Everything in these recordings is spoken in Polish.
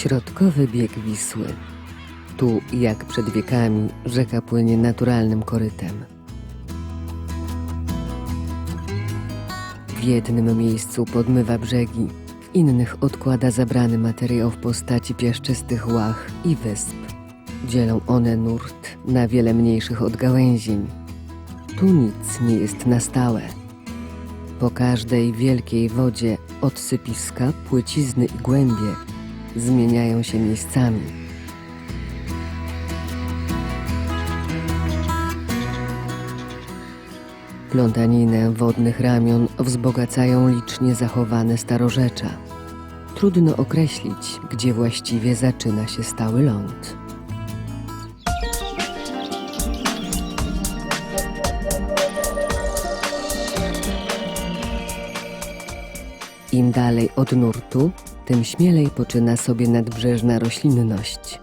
Środkowy bieg Wisły. Tu, jak przed wiekami, rzeka płynie naturalnym korytem. W jednym miejscu podmywa brzegi, w innych odkłada zabrany materiał w postaci piaszczystych łach i wysp. Dzielą one nurt na wiele mniejszych odgałęzień. Tu nic nie jest na stałe. Po każdej wielkiej wodzie odsypiska, płycizny i głębie zmieniają się miejscami. Plątaninę wodnych ramion wzbogacają licznie zachowane starorzecza. Trudno określić, gdzie właściwie zaczyna się stały ląd. Im dalej od nurtu, tym śmielej poczyna sobie nadbrzeżna roślinność.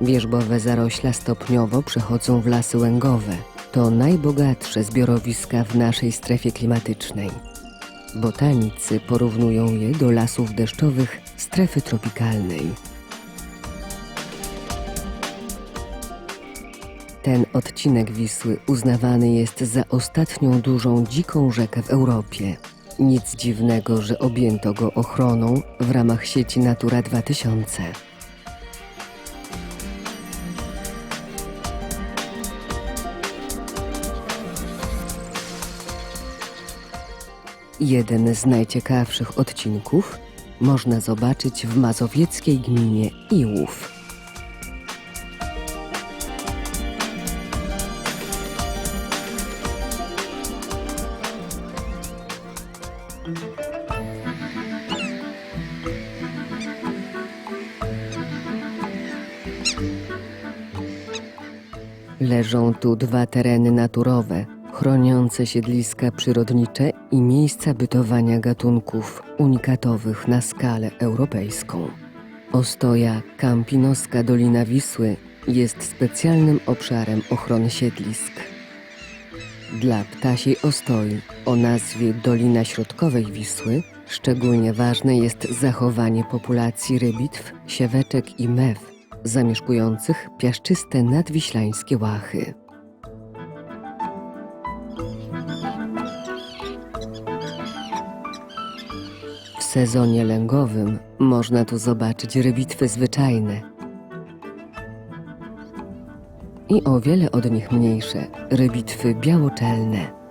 Wierzbowe zarośla stopniowo przechodzą w lasy łęgowe. To najbogatsze zbiorowiska w naszej strefie klimatycznej. Botanicy porównują je do lasów deszczowych strefy tropikalnej. Ten odcinek Wisły uznawany jest za ostatnią dużą dziką rzekę w Europie. Nic dziwnego, że objęto go ochroną w ramach sieci Natura 2000. Jeden z najciekawszych odcinków można zobaczyć w mazowieckiej gminie Iłów. Leżą tu dwa tereny naturowe, chroniące siedliska przyrodnicze i miejsca bytowania gatunków unikatowych na skalę europejską. Ostoja Kampinoska Dolina Wisły jest specjalnym obszarem ochrony siedlisk. Dla ptasiej ostoi o nazwie Dolina Środkowej Wisły szczególnie ważne jest zachowanie populacji rybitw, sieweczek i mew zamieszkujących piaszczyste nadwiślańskie łachy. W sezonie lęgowym można tu zobaczyć rybitwy zwyczajne i o wiele od nich mniejsze rybitwy białoczelne.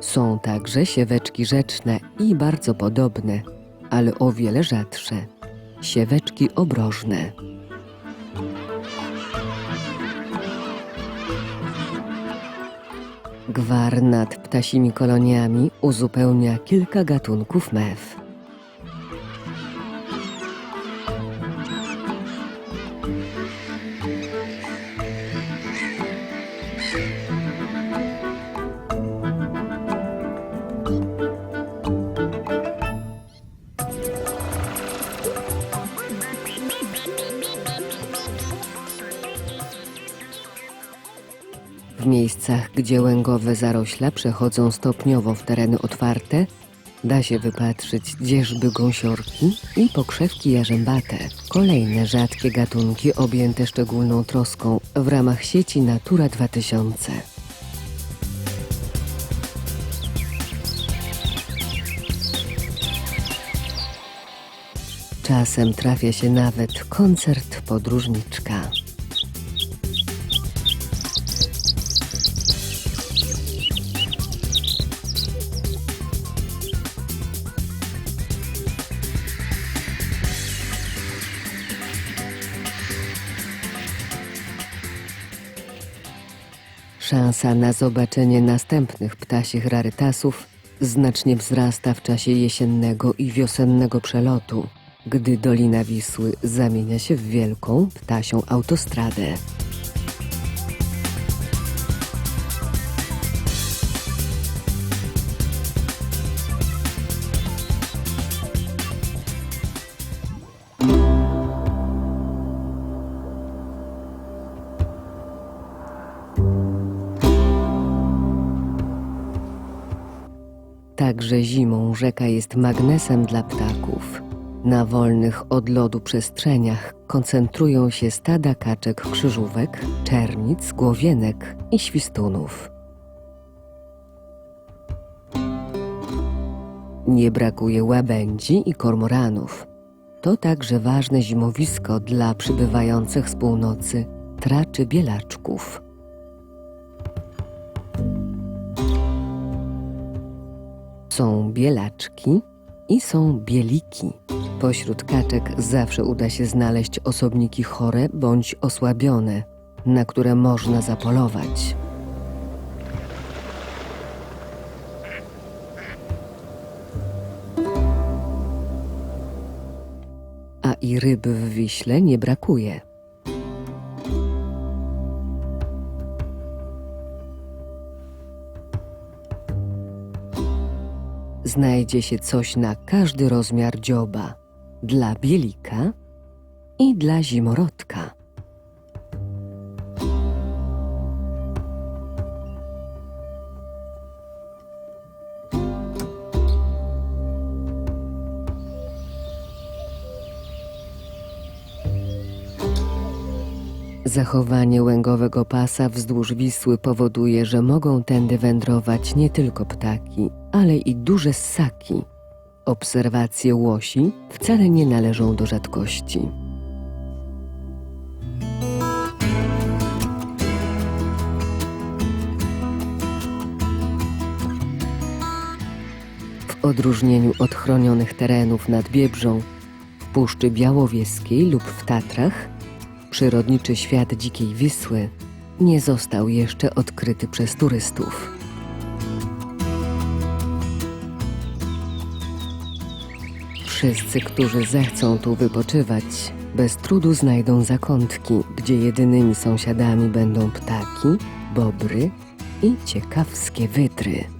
Są także sieweczki rzeczne i bardzo podobne, ale o wiele rzadsze sieweczki obrożne. Gwar nad ptasimi koloniami uzupełnia kilka gatunków mew. W miejscach, gdzie łęgowe zarośla przechodzą stopniowo w tereny otwarte, da się wypatrzyć dzierzby gąsiorki i pokrzewki jarzębate. Kolejne rzadkie gatunki objęte szczególną troską w ramach sieci Natura 2000. Czasem trafia się nawet koncert podróżniczka. Szansa na zobaczenie następnych ptasich rarytasów znacznie wzrasta w czasie jesiennego i wiosennego przelotu, gdy Dolina Wisły zamienia się w wielką ptasią autostradę. Także że zimą rzeka jest magnesem dla ptaków. Na wolnych od lodu przestrzeniach koncentrują się stada kaczek krzyżówek, czernic, głowienek i świstunów. Nie brakuje łabędzi i kormoranów. To także ważne zimowisko dla przybywających z północy traczy bielaczków. Są bielaczki i są bieliki. Pośród kaczek zawsze uda się znaleźć osobniki chore bądź osłabione, na które można zapolować. A i ryb w Wiśle nie brakuje. Znajdzie się coś na każdy rozmiar dzioba dla bielika i dla zimorodka. Zachowanie łęgowego pasa wzdłuż Wisły powoduje, że mogą tędy wędrować nie tylko ptaki, ale i duże ssaki. Obserwacje łosi wcale nie należą do rzadkości. W odróżnieniu od chronionych terenów nad Biebrzą, w Puszczy Białowieskiej lub w Tatrach, przyrodniczy świat dzikiej Wisły nie został jeszcze odkryty przez turystów. Wszyscy, którzy zechcą tu wypoczywać, bez trudu znajdą zakątki, gdzie jedynymi sąsiadami będą ptaki, bobry i ciekawskie wydry.